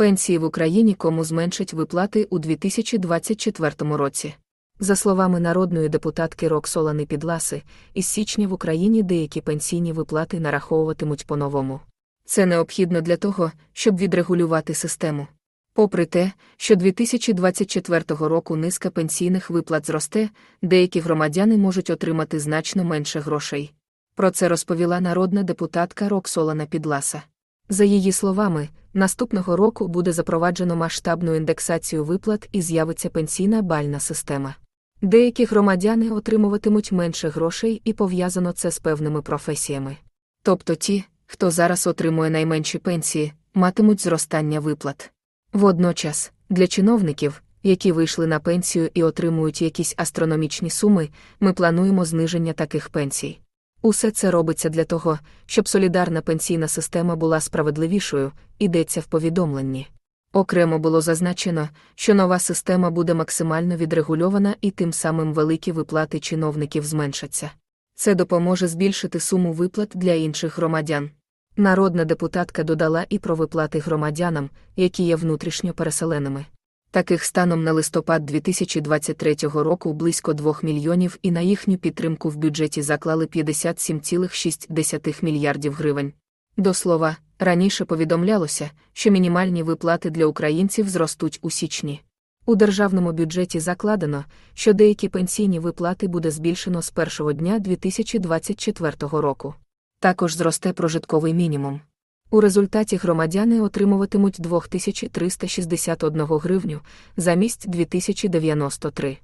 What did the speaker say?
Пенсії в Україні кому зменшать виплати у 2024 році. За словами народної депутатки Роксолани Підласи, із січня в Україні деякі пенсійні виплати нараховуватимуть по-новому. Це необхідно для того, щоб відрегулювати систему. Попри те, що 2024 року низка пенсійних виплат зросте, деякі громадяни можуть отримати значно менше грошей. Про це розповіла народна депутатка Роксолана Підласа. За її словами, наступного року буде запроваджено масштабну індексацію виплат і з'явиться пенсійна бальна система. Деякі громадяни отримуватимуть менше грошей і пов'язано це з певними професіями. Тобто ті, хто зараз отримує найменші пенсії, матимуть зростання виплат. Водночас, для чиновників, які вийшли на пенсію і отримують якісь астрономічні суми, ми плануємо зниження таких пенсій. Усе це робиться для того, щоб солідарна пенсійна система була справедливішою, йдеться в повідомленні. Окремо було зазначено, що нова система буде максимально відрегульована і тим самим великі виплати чиновників зменшаться. Це допоможе збільшити суму виплат для інших громадян. Народна депутатка додала і про виплати громадянам, які є внутрішньо переселеними. Таких станом на листопад 2023 року близько 2 мільйонів і на їхню підтримку в бюджеті заклали 57,6 мільярдів гривень. До слова, раніше повідомлялося, що мінімальні виплати для українців зростуть у січні. У державному бюджеті закладено, що деякі пенсійні виплати буде збільшено з першого дня 2024 року. Також зросте прожитковий мінімум. У результаті громадяни отримуватимуть 2361 гривню замість 2093.